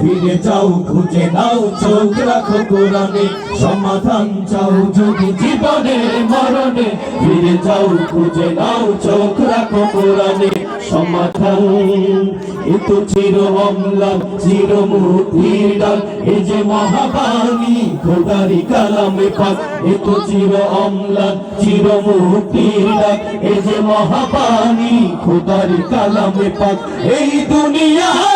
ফিরে যাও, খুঁজে নাও, চোখ রাখো কোরআনে। সমাধান চাও যদি জীবনে, মরণে। ফিরে যাও, খুঁজে নাও, চোখ রাখো কোরআনে। সমাধান, এ তো চির অম্লান, চির মুক্তির ডাল। এ যে মহাবাণী, খোদারি কালামে পাক। এ তো চির অম্লান, চির মুক্তির ডাল। এ যে মহাবাণী, খোদারি কালামে পাক। এই দুনিয়ায়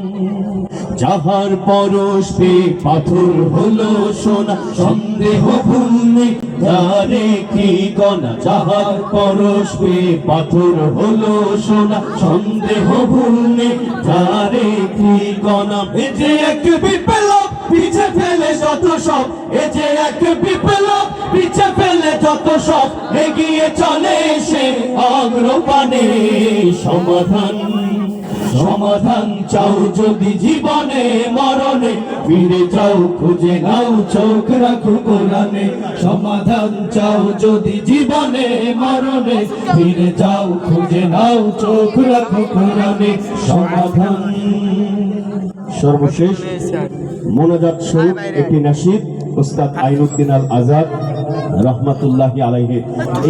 যাহার পরশ পাথর হলো সোনা, সন্দেহ ভুলনে তারে কি গনা যাহার পরশ পাথর হলো সোনা, সন্দেহ ভুলনে তারে কি এ যে এক বিপ্লব পিছে ফেলে যত সব, এ যে এক বিপ্লব পিছে ফেলে যত সব, এগিয়ে চলে সে অগ্রপানে সমাধান। সমাধান চাও যদি জীবনে মরণে। ফিরে যাও খুঁজে নাও চোখ রাখো কোরআনে। সমাধান চাও যদি জীবনে মরণে। ফিরে যাও খুঁজে নাও চোখ রাখো কোরআনে। সমাধান। সর্বশেষ মোনাজাত স্বরূপ একটি নাসিদ উস্তাদ আইনুদ্দিন আল আজাদ রহমাতুল্লাহি আলাইহে।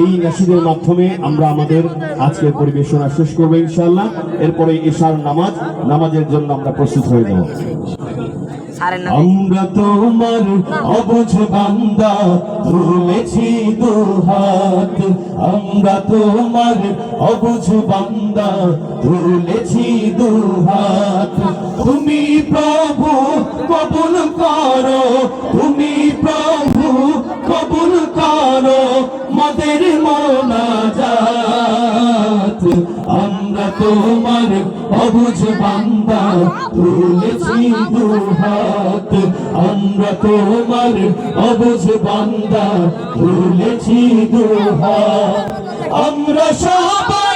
এই নাসিদের মাধ্যমে আমরা আমাদের আজকের পরিবেশনা শেষ করব ইনশাআল্লাহ। এরপরে ঈশার নামাজ নামাজের জন্য আমরা প্রস্তুত হয়ে যাব আমরা তোমার অবুঝ বান্দা তুলেছি দুহাত। আমরা তোমার অবুঝ বান্দা তুলেছি দুহাত। তুমি প্রভু মদের মোনাজাত আমরা তোমার অবুঝ বান্দা, তুলেছি দুহাত। আমরা তোমার অবুঝ বান্দা, তুলেছি দুহাত। আমরা সবাই